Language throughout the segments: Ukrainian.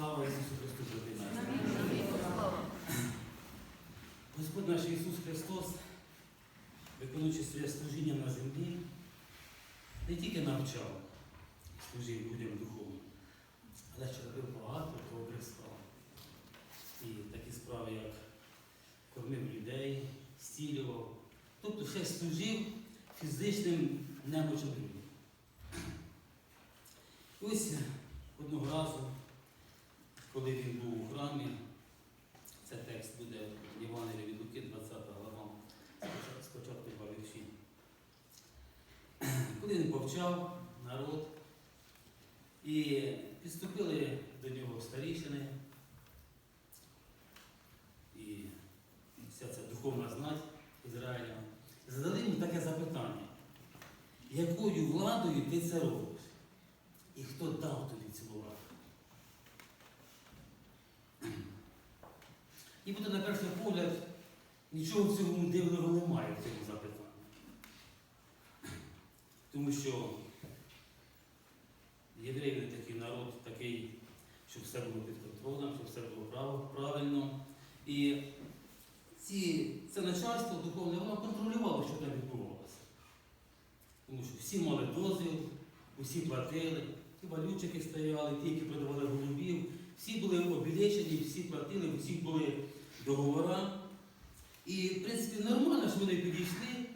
Слава Ісусу Христу, брати наші! Господь наш Ісус Христос, виконуючи своє служіння на землі, не тільки навчав, служив людям духовно, але ще робив багато добрих справ. І такі справи, як кормив людей, стілював, тобто ще служив фізичним немочим людям. Ось одного разу, коли він був у храмі, це текст буде в Євангелії від Луки, 20 глава, спочатку- спочатку два вірші. Коли повчав народ, і підступили до нього старішини, і вся ця духовна знать Ізраїля, задали йому таке запитання, якою владою ти це робиш? І хто дав тобі цю владу? І буде на перший погляд, нічого в цьому дивного немає в цьому запитанні. Тому що євреї вони такий народ, такий, щоб все було під контролем, щоб все було прав- правильно. І ці, це начальство духовне, воно контролювало, що там відбувалося. Тому що всі мали дозвіл, усі платили, ті валютчики стояли, ті, які продавали голубів, всі були обілечені, всі платили, у всіх були договори. І, в принципі, нормально, що вони підійшли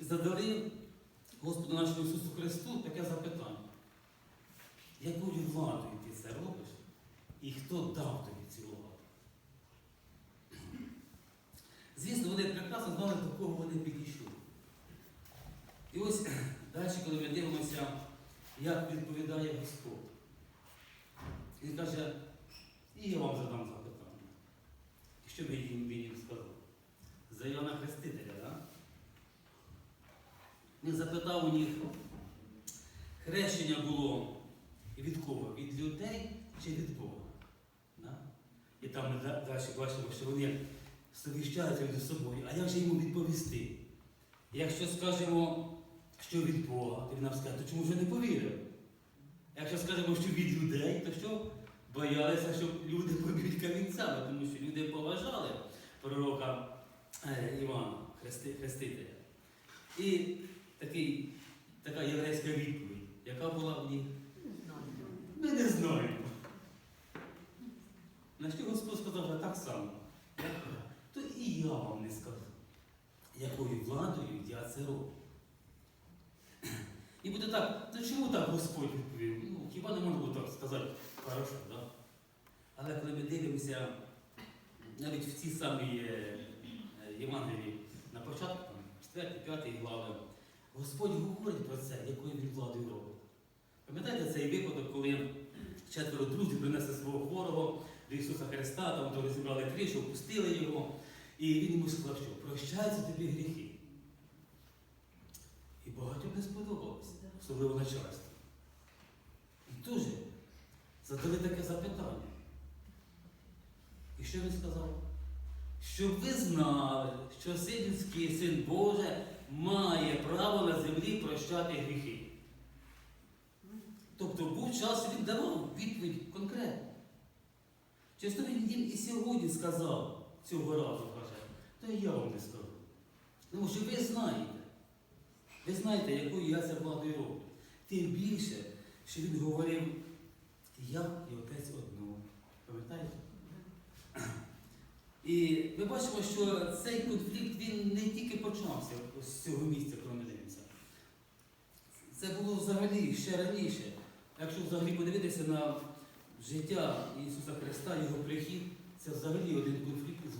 задали Господу нашому Ісусу Христу таке запитання. Якою владою ти це робиш? І хто дав тобі цю владу? Звісно, вони прекрасно знали, до кого вони підійшли. І ось далі, коли ми дивимося, як відповідає Господь. Він каже, і я вам задам запитання. І що він їм, він сказав? За Іоанна Хрестителя? Він запитав у них, хрещення було від кого? Від людей чи від Бога? Да? І там ми далі бачимо, що вони совіщаються між собою. А як же йому відповісти? Якщо скажемо, що від Бога, то він нам скаже, то чому ж не повірив? Якщо скажемо, що від людей, то що? Боялися, щоб люди поб'ють камінцями, тому що люди поважали пророка е, Івана, Хрестителя. І такий, така єврейська відповідь, яка була в них? Ми не знаємо. На що Господь сказав «А так само. То і я вам не скажу, якою владою я це роблю. І буде так, то чому так Господь відповів? Ну, хіба не можна так сказати хорошо, да? Але коли ми дивимося навіть в цій самій е, Євангелії на початку, 4-5 глави, Господь говорить про це, якою він владою робить. Пам'ятаєте цей випадок, коли четверо друзів принесли свого хворого до Ісуса Христа, там то розібрали кришу, опустили його, і він йому сказав, що прощаються тобі гріхи. І багатьом не сподобалося, особливо начальство. І дуже задали таке запитання. І що він сказав? Щоб ви знали, що син людський, син Боже, має право на землі прощати гріхи. Тобто був час, він давав відповідь конкретно. Часто він їм і сьогодні сказав цього разу, каже, то я вам не скажу. Тому що ви знаєте, ви знаєте, якою я це владою роблю. Тим більше, що він говорив, я і отець одного. Пам'ятаєте? І ми бачимо, що цей конфлікт він не тільки почався з цього місця, ми. Це було взагалі ще раніше. Якщо взагалі подивитися на життя Ісуса Христа, Його прихід, це взагалі один конфлікт із.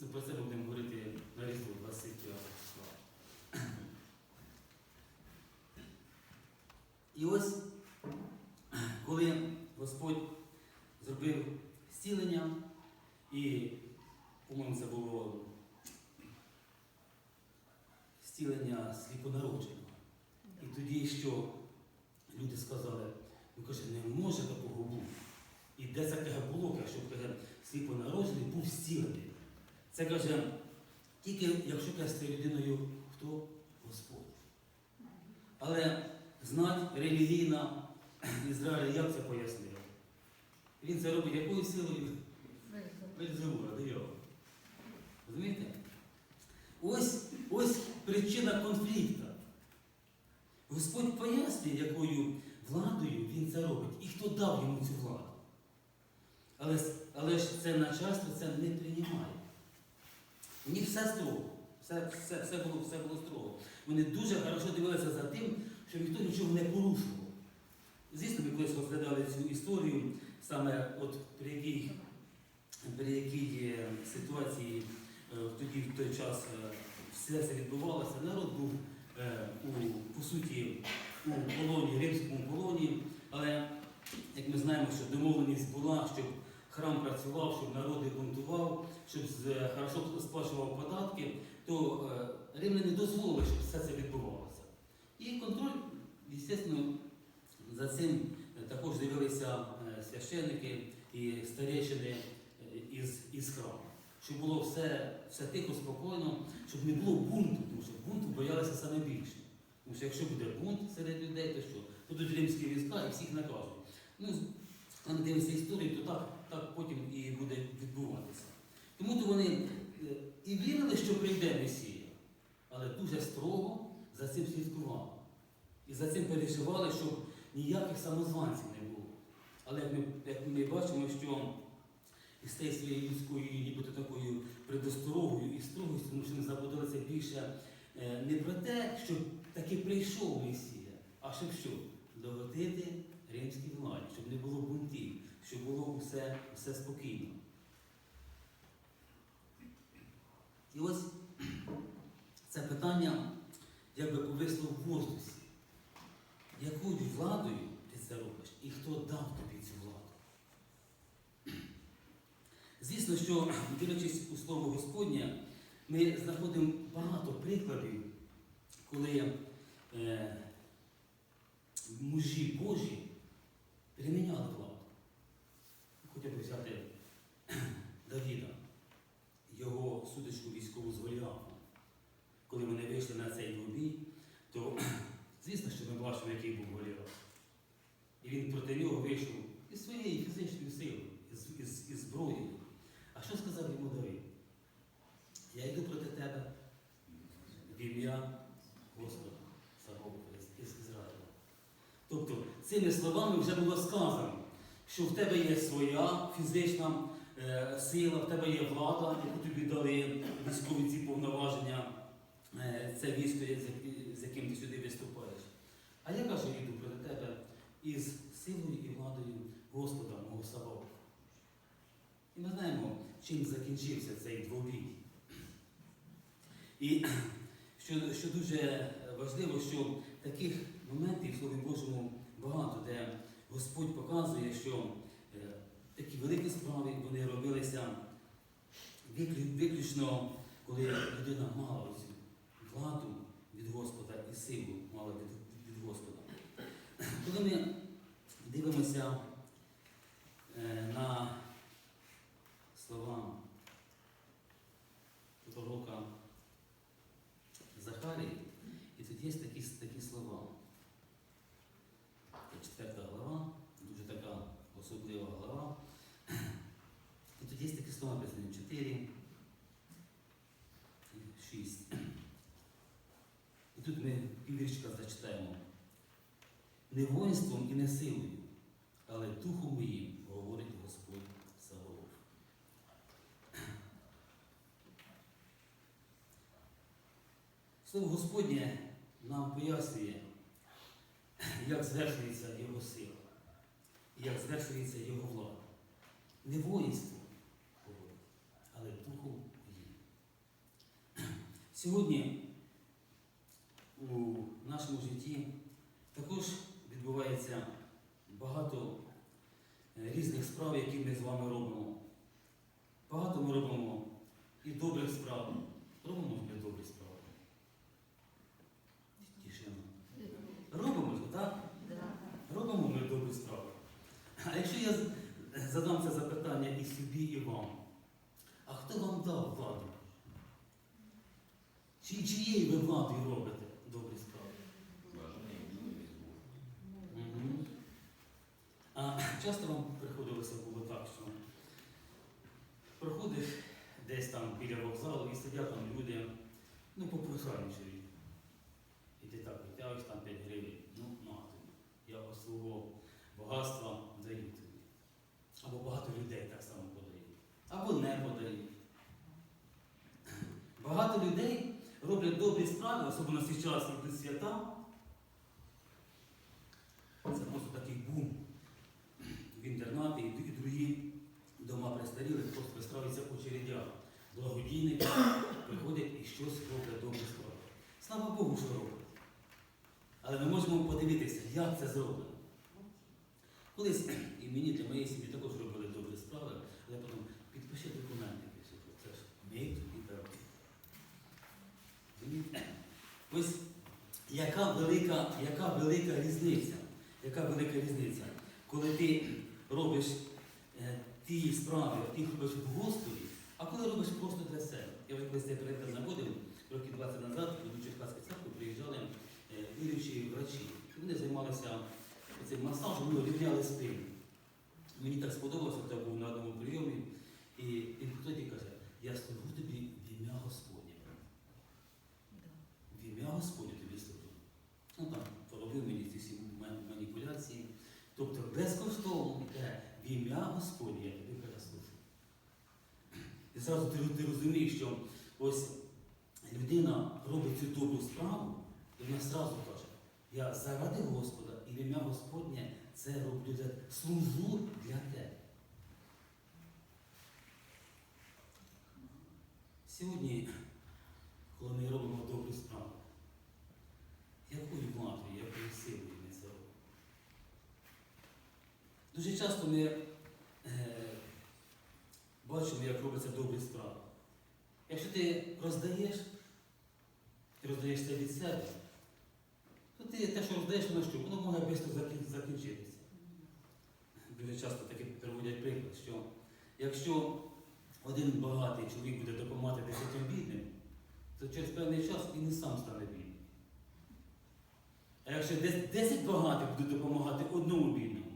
Ну, про це будемо говорити на різдво 25 числа. І ось, коли Господь зробив зцілення, і, по-моєму, це було зцілення сліпонародженого. І тоді що люди сказали, ну каже, не може такого бути. І де це таке було, щоб каже, сліпонароджений був зцілений. Це каже, тільки якщо каже, людиною хто? Господь. Але знать релігійна Ізраїля як це пояснила? Він це робить якою силою? Вельзевура, диявол. Розумієте? Ось, ось причина конфлікту. Господь пояснює, якою владою він це робить і хто дав йому цю владу. Але, але ж це начальство це не приймає. У них все строго. Все, все, все, було, все було строго. Вони дуже хорошо дивилися за тим, щоб ніхто нічого не порушував. Звісно, ми колись розглядали цю історію, саме от при якій, при якій е, ситуації е, тоді в той час е, все це відбувалося. Народ був у, по суті у полоні, римському полоні, але як ми знаємо, що домовленість була, щоб храм працював, щоб народ бунтував, щоб хорошо сплачував податки, то римляни дозволили, щоб все це відбувалося. І контроль, звісно, за цим також дивилися е, священники і старейшини е, із, із храму. Щоб було все, все тихо, спокійно, щоб не було бунту, тому що бунту боялися саме більше. Тому що якщо буде бунт серед людей, то що? Будуть римські війська і всіх накажуть. Ну, там дивимося історію, то так, так потім і буде відбуватися. Тому то вони е, і вірили, що прийде Месія, але дуже строго за цим слідкували. І за цим переживали, щоб ніяких самозванців не було. Але як ми, як ми бачимо, що із тією своєю людською нібито такою предосторогою і строгістю, тому що не заботилися більше е, не про те, щоб таки прийшов Месія, а щоб що? Догодити римській владі, щоб не було бунтів, щоб було все, все спокійно. І ось це питання якби повисло в воздусі. Якою владою ти це робиш і хто дав тобі цю владу? Звісно, що дивлячись у слово Господнє, ми знаходимо багато прикладів, коли е, мужі Божі переміняли владу. Хоча б взяти Давіда, його судочку військову з Голіафом. Коли вони вийшли на цей двобій, то звісно, що ми бачимо, який був Голіаф. І він проти нього вийшов із своєю фізичною силою, із, із, із зброєю. А що сказав йому Давид? Я йду проти тебе в ім'я Господа Савова із Ізраїля. Тобто цими словами вже було сказано, що в тебе є своя фізична е, сила, в тебе є влада, яку тобі дали військові ці повноваження, е, це військо, з яким ти сюди виступаєш. А я кажу, йду проти тебе із силою і владою Господа мого Савова. І ми знаємо, чим закінчився цей двобій. І що, що дуже важливо, що таких моментів в Слові Божому багато, де Господь показує, що е, такі великі справи вони робилися виключно, коли людина мала цю владу від Господа і силу мала від, від Господа. Коли ми дивимося е, на слова пророка Захарії, і тут є такі, такі слова. Це четверта глава, дуже така особлива глава. І тут є такі слова написані 4, 6. І тут ми піввірчика зачитаємо. Не воїнством і не силою, але духом моїм, говорить Господь Слово Господнє нам пояснює, як звершується Його сила, як звершується Його влада. Не воїнство, але духом моїм. Сьогодні у нашому житті також відбувається багато е, різних справ, які ми з вами робимо. Багато ми робимо і добрих справ. Робимо ми добрі справи. Тишина. Робимо ж, так? Робимо ми добрі справи. А якщо я з- задам це запитання і собі, і вам, а хто вам дав владу? Чи чиєю ви владою робите добрі справи? Мгм. А часто вам приходилося було так, що проходиш десь там біля вокзалу і сидять там люди, ну, попрошайничають. І ти так витягуєш там 5 гривень, ну, на тобі. Я свого багатства даю. Або багато людей так само подають. Або не подають. Багато людей роблять добрі справи, особливо зараз йдуть свята. Це просто такий бум в інтернаті і другі дома престарілих просто вистраюються в очередях. Благодійники приходять і щось роблять добрі справи. Слава Богу, що роблять. Але ми можемо подивитися, як це зроблено. Колись і мені для моєї сім'ї також робили добрі справи, але потім підпиши документи. Це ж ми тобі. Розумієте? Ось яка велика, яка велика різниця, яка велика різниця, коли ти робиш е, ті справи, ті робиш в Господі, а коли робиш просто для себе. Я вже колись цей приклад наводив, років 20 назад, до Черкаської церкви приїжджали е, віруючі врачі. Вони займалися цим масажем, ну, рівняли спину. Мені так сподобалося, хто був на одному прийомі, і він тоді каже, я служу тобі в ім'я Господнє. В ім'я Господнє тобі служу. Ну там поробив мені ці всі маніпуляції. Тобто безкоштовно йде в ім'я Господнє я тобі переслужу. І зразу ти, ти розумієш, що ось людина робить цю добру справу, і вона зразу каже, я заради Господа і в ім'я Господнє це роблю служу для тебе. Сьогодні, коли ми робимо добрі справи, якою матою, якою силою ми це робимо? Дуже часто ми е, бачимо, як робляться добрі справи. Якщо ти роздаєш, ти роздаєш це від себе, ти те, що роздаєш, воно що, воно може швидко закінчитися. Дуже часто таки приводять приклад, що якщо один багатий чоловік буде допомагати десятьом бідним, то через певний час він і сам стане бідним. А якщо 10 багатих будуть допомагати одному бідному,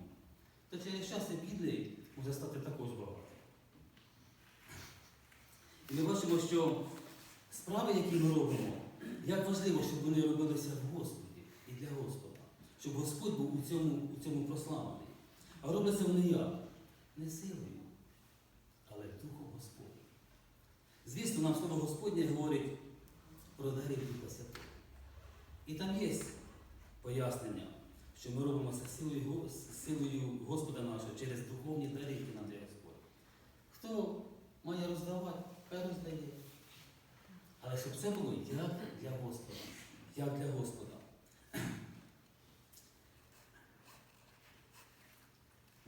то через час і бідний може стати також багатим. І ми бачимо, що справи, які ми робимо, як важливо, щоб вони робилися в Господі для Господа, щоб Господь був у цьому, у цьому прославлений. А робляться вони як? Не силою, але Духом Господнім. Звісно, нам слово Господнє говорить про дари Духа Святого. І там є пояснення, що ми робимо це силою, силою Господа нашого через духовні дари, які нам дає Господь. Хто має роздавати, хай роздає. Але щоб це було як для Господа. Як для Господа.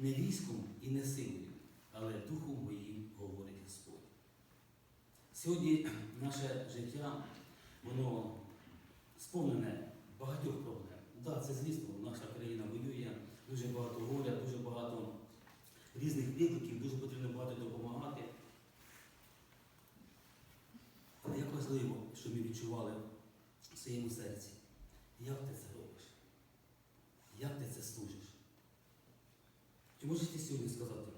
Не військом і не силою, але духом моїм говорить Господь. Сьогодні наше життя, воно сповнене багатьох проблем. Так, це звісно, наша країна воює, дуже багато горя, дуже багато різних викликів, дуже потрібно багато допомагати. Але як важливо, щоб ми відчували в своєму серці, як ти це робиш? Як ти це служиш? Чи можеш ти сьогодні сказати,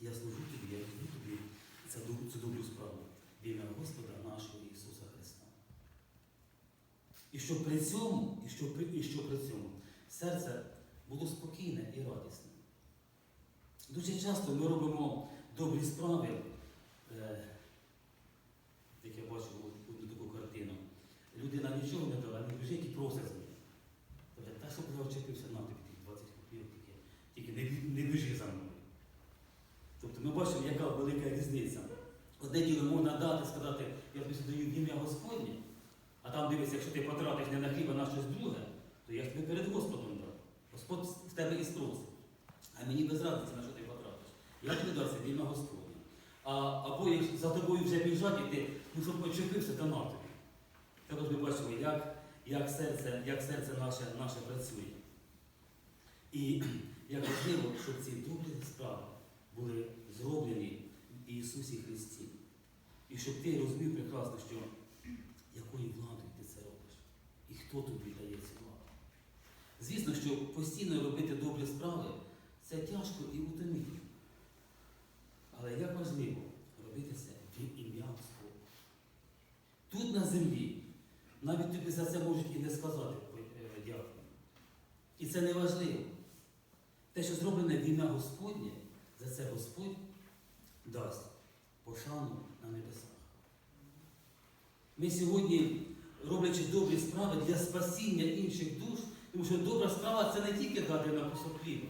я служу тобі, я роблю тобі доб- цю добру справу в ім'я Господа нашого Ісуса Христа. І щоб при цьому, і щоб, при- і щоб при цьому серце було спокійне і радісне. Дуже часто ми робимо добрі справи, е, як я бачив одну таку картину. Людина нічого не дала, не біжить і просить неї. Каже, та щоб я очепився на тобі тих 20 копійок, тільки, тільки не, біжи за мною. Тобто ми бачимо, яка велика різниця. Одне діло можна дати, сказати, я тобі даю ім'я Господнє, а там дивишся, якщо ти потратиш не на хліб, а на щось друге, то я ж тобі перед Господом дав. Господь в тебе і спросить. А мені без разниці, на що ти потратиш. Я тобі дав це ім'я Господнє. А, або як за тобою вже біжать, і ти, ну щоб почепився, то на тобі. Також ми бачимо, як, як, серце, як серце наше, наше працює. І як важливо, щоб ці добрі справи були зроблені в Ісусі Христі. І щоб ти розумів прекрасно, що якою владою ти це робиш, і хто тобі дає цю владу. Звісно, що постійно робити добрі справи Це тяжко і утомительно. Але як важливо робити це в ім'я Господа. Тут на землі навіть тобі за це можуть і не сказати е, дякую. І це не важливо. Те, що зроблене в ім'я Господнє, за це Господь дасть пошану на небесах. Ми сьогодні, роблячи добрі справи для спасіння інших душ, тому що добра справа це не тільки дати на кусок хліба,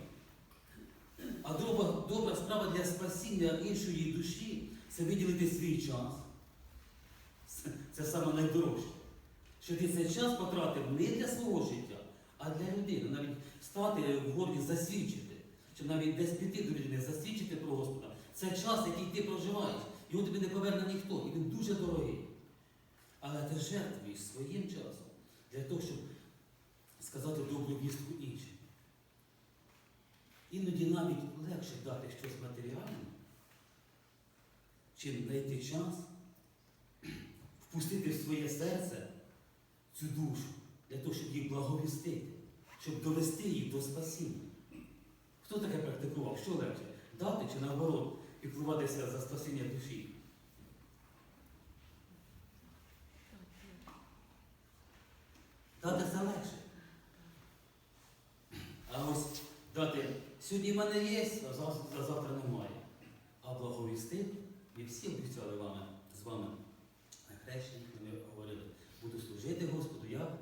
а добра, добра справа для спасіння іншої душі це виділити свій час. Це, саме найдорожче. Що ти цей час потратив не для свого життя, а для людини. Навіть стати в горді, засвідчити, щоб навіть десь піти до людини, засвідчити про Господа. Це час, який ти проживаєш. Його тобі не поверне ніхто, і він дуже дорогий. Але ти жертвуєш своїм часом для того, щоб сказати добру вістку іншим. Іноді навіть легше дати щось матеріальне, чим знайти час, впустити в своє серце цю душу, для того, щоб їх благовістити, щоб довести їх до спасіння. Хто таке практикував? Що легше? Дати чи наоборот піклуватися за спасіння душі? Дати це легше. А ось дати сьогодні в мене є, а завтра, завтра немає. А благовісти, ми всі обіцяли з вами на хрещенні, ми говорили, буду служити Господу як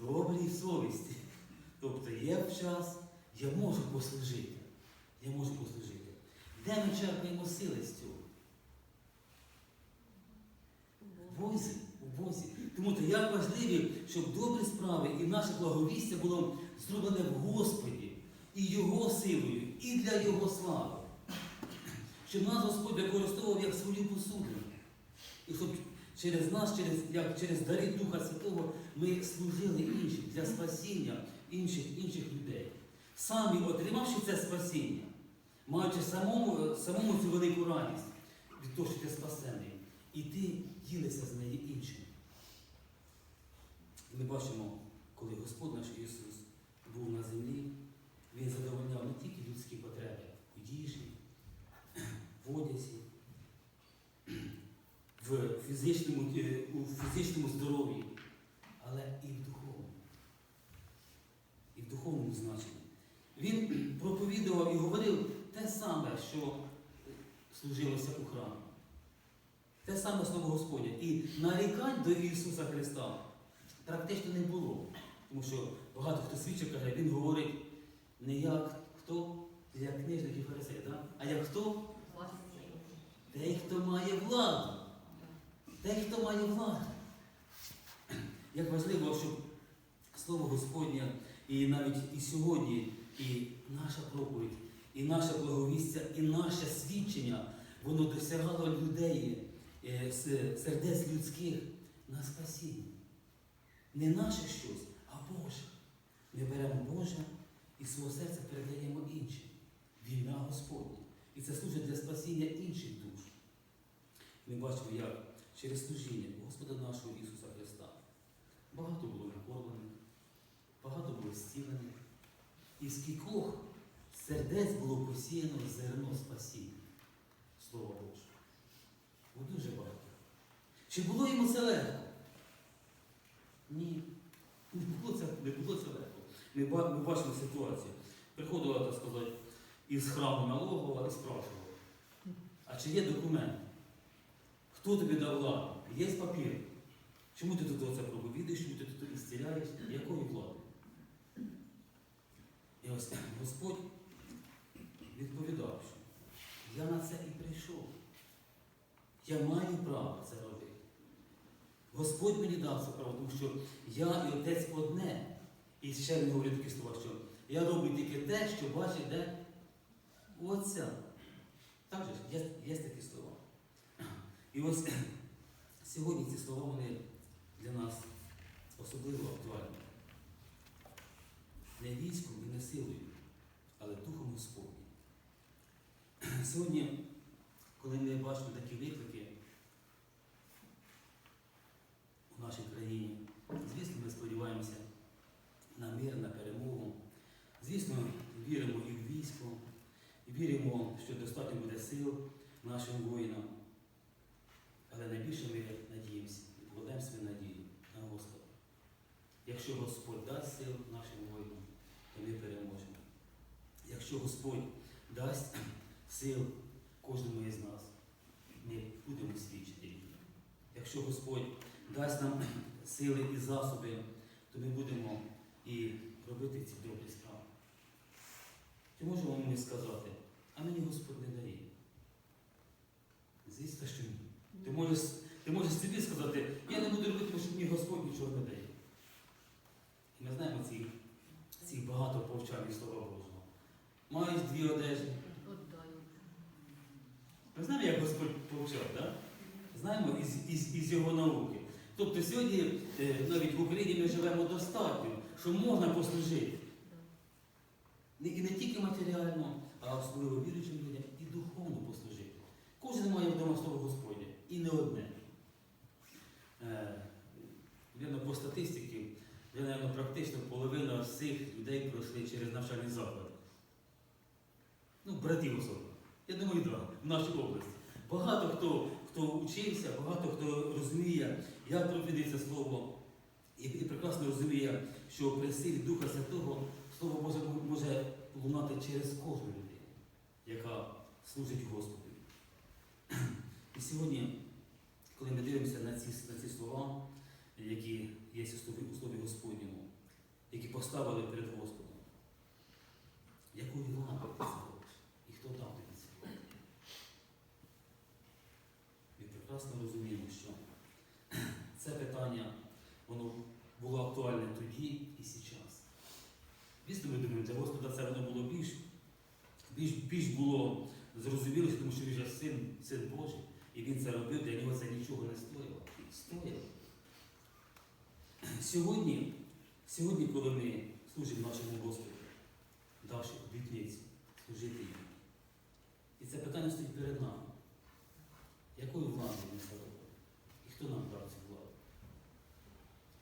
добрій совісті. Тобто є час, я можу послужити. Я можу послужити. Де ми черпаємо сили з цього? В Бозі, у Бозі. Тому то як важливо, щоб добрі справи і наше благовістя було зроблене в Господі і Його силою, і для Його слави. Щоб нас Господь використовував як свою посудину. І щоб через нас, через, як через дари Духа Святого, ми служили іншим для спасіння інших, інших людей. Самі отримавши це спасіння, маючи самому, самому цю велику радість від того, що ти спасений, і ти ділишся з нею іншим. Ми бачимо, коли Господь наш Ісус був на землі, Він задовольняв не тільки людські потреби у їжі, в одязі, в фізичному, е, у фізичному здоров'ї, але і в духовному. І в духовному значенні. Він проповідував і говорив те саме, що служилося у храмі. Те саме слово Господнє. І нарікань до Ісуса Христа практично не було. Тому що багато хто свідчив, каже, він говорить не як хто, як книжник і фарисей, да? а як хто? Той, хто має владу. Той, хто має владу. Як важливо, щоб слово Господнє і навіть і сьогодні, і наша проповідь, і наше благовістя, і наше свідчення, воно досягало людей, е, сердець людських на спасіння. Не наше щось, а Боже. Ми беремо Боже і свого серця передаємо іншим. В ім'я Господнє. І це служить для спасіння інших душ. Ми бачимо, як через служіння Господа нашого Ісуса Христа багато було накормлених, багато було зцілених, і з кількох сердець було посіяно зерно спасіння. Слово Боже. Бо дуже багато. Чи було йому це легко? Ні. Не було це, не було це легко. Ми, ми бачимо ситуацію. Приходила, так сказати, із храму налогова і спрашувала, а чи є документ? Хто тобі дав владу? Є папір. Чому ти тут це проповідуєш, чому ти тут ісціляєш? Якої влади? І ось Господь відповідав, що я на це і прийшов. Я маю право це робити. Господь мені дав це право, тому що я і отець одне. І ще він говорить такі слова, що я роблю тільки те, що бачить де Отця. Так же є, є такі слова. І ось сьогодні ці слова вони для нас особливо актуальні. Не військом і не силою, але Духом Господнім. Сьогодні, коли ми бачимо такі виклики у нашій країні, звісно, ми сподіваємося на мир, на перемогу. Звісно, віримо. і в військо, віримо, що достатньо буде сил нашим воїнам. Але найбільше ми надіємося, відкладаємо свою надію на Господа. Якщо Господь дасть сил нашим воїнам, то ми переможемо. Якщо Господь дасть сил кожному із нас, ми будемо свідчити. Якщо Господь дасть нам сили і засоби, то ми будемо і робити ці добрі справи. Чи можемо ми сказати, а мені Господь не дає? Звісно, що можеш, ти можеш собі сказати, я не буду робити, тому що мені Господь нічого не дає. І ми знаємо ці, ці багато повчальних слова Божого. Маєш дві одежі. Ми знаємо, як Господь повчав, так? Знаємо із, із, із його науки. Тобто сьогодні е, навіть в Україні ми живемо достатньо, що можна послужити. І не тільки матеріально, а особливо віруючим людям, і духовно послужити. Кожен має вдома слово Господнє, і не одне. Е, Вірно, по статистиці, вже, наверно, практично половина всіх людей пройшли через навчальний заклад. Ну, братів особливо. Я думаю, так, в нашій області. Багато хто, хто учився, багато хто розуміє, як проповідується слово, і, і прекрасно розуміє, що при силі Духа Святого Слово Боже може лунати через кожну людину, яка служить Господу. І сьогодні, коли ми дивимося на ці, на ці слова, які є у слові, Господньому, які поставили перед Господом, яку владу ти? І хто дав тобі це? Ми прекрасно розуміємо, що це питання воно було актуальне тоді і зараз. Звісно, ми думаємо, для Господа це воно було більш, більш, більш було зрозуміло, тому що він же син, син Божий, і він це робив, для нього це нічого не стоїло. Стоїло. Сьогодні, сьогодні, коли ми служимо нашому Господу, давши обітницю служити йому. І це питання стоїть перед нами. Якою владою ми це робимо? І хто нам дав цю владу?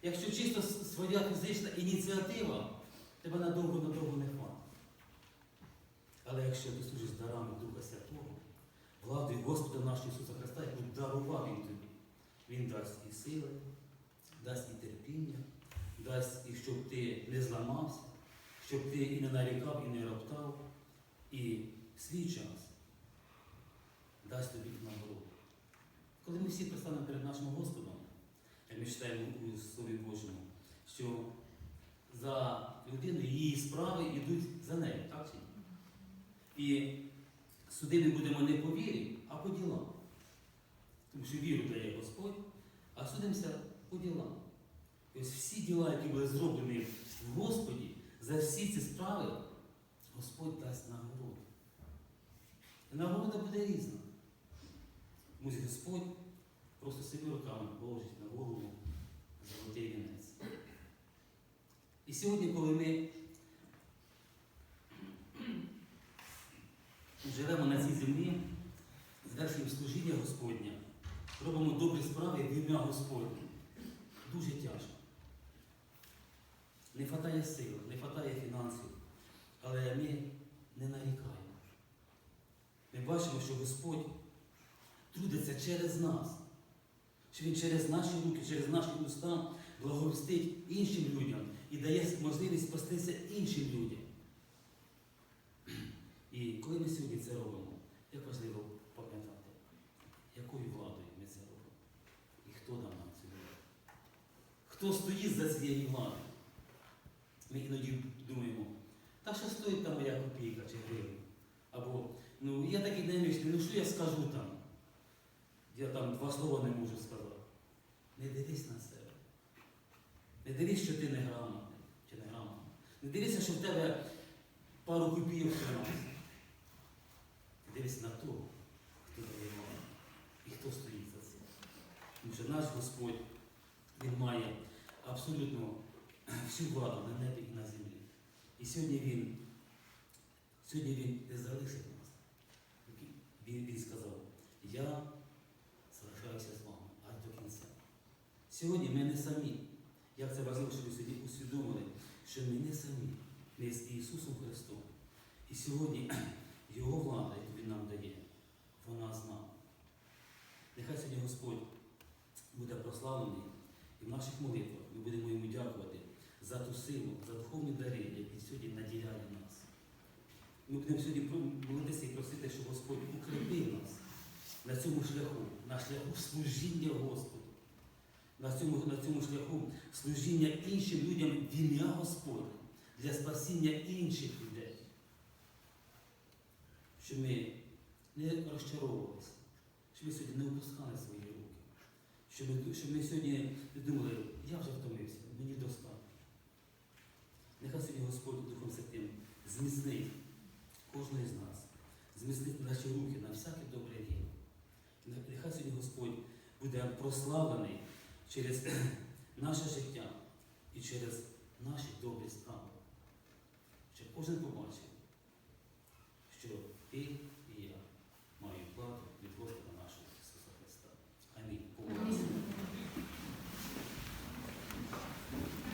Якщо чисто своя фізична ініціатива, тебе надовго-надовго не хватить. Але якщо ти служиш дарами Духа Святого, владою Господа нашого Ісуса Христа, яку дарував Він тобі, Він дасть і сили, дасть і терпіння, дасть і щоб ти не зламався, щоб ти і не нарікав, і не роптав, і свій час дасть тобі нагороду. Коли ми всі пристанемо перед нашим Господом, ми читаємо у Слові Божому, що за людиною її справи йдуть за нею, так чи? І суди ми будемо не по вірі, а по ділам. Тому що віру дає Господь, а судимося по ділам. Ось всі діла, які були зроблені в Господі, за всі ці справи Господь дасть нагороду. І нагорода буде різна. Тому Господь просто собі руками положить на голову золотий вінець. І сьогодні, коли ми живемо на цій землі, звершуємо служіння Господнє, робимо добрі справи в ім'я Господнє, дуже тяжко. Не вистачає сил, не вистачає фінансів, але ми не нарікаємо. Ми бачимо, що Господь трудиться через нас, що Він через наші руки, через наші уста благовістить іншим людям і дає можливість спастися іншим людям. І коли ми сьогодні це робимо, як важливо пам'ятати, якою владою ми це робимо і хто дав нам цю владу. Хто стоїть за цією владою? Ми іноді думаємо, та що стоїть там моя копійка чи гривня? Або ну я такий немічний, ну що я скажу там? Я там два слова не можу сказати. Не дивись на себе. Не дивись, що ти не грамотний чи не грамотний. Не дивися, що в тебе пару копійок тримається. Дивись на того, хто дає і хто стоїть за цим. Тому що наш Господь, Він має абсолютно всю владу на небі і на землі. І сьогодні Він, сьогодні Він не залишить нас. Він, він сказав, я залишаюся з вами аж до кінця. Сьогодні ми не самі. Як це важливо, щоб ви сьогодні усвідомили, що ми не самі, ми з Ісусом Христом. І сьогодні Його влада, нам дає, вона з нами. Нехай сьогодні Господь буде прославлений і в наших молитвах ми будемо йому дякувати за ту силу, за духовні дари, які сьогодні наділяє нас. Ми будемо сьогодні молитися і просити, щоб Господь укріпив нас на цьому шляху, на шляху служіння Господу, на цьому, на цьому шляху служіння іншим людям в ім'я Господне, для спасіння інших людей. Щоб ми не розчаровувалися, щоб ми сьогодні не опускали свої руки, щоб ми, щоб ми сьогодні думали, я вже втомився, мені достатньо. Нехай сьогодні Господь Духом Святим зміцнить кожного з нас, зміцнить наші руки на всяке добре діло. Нехай сьогодні Господь буде прославлений через наше життя і через наші добрі справи. Щоб кожен побачив, що ти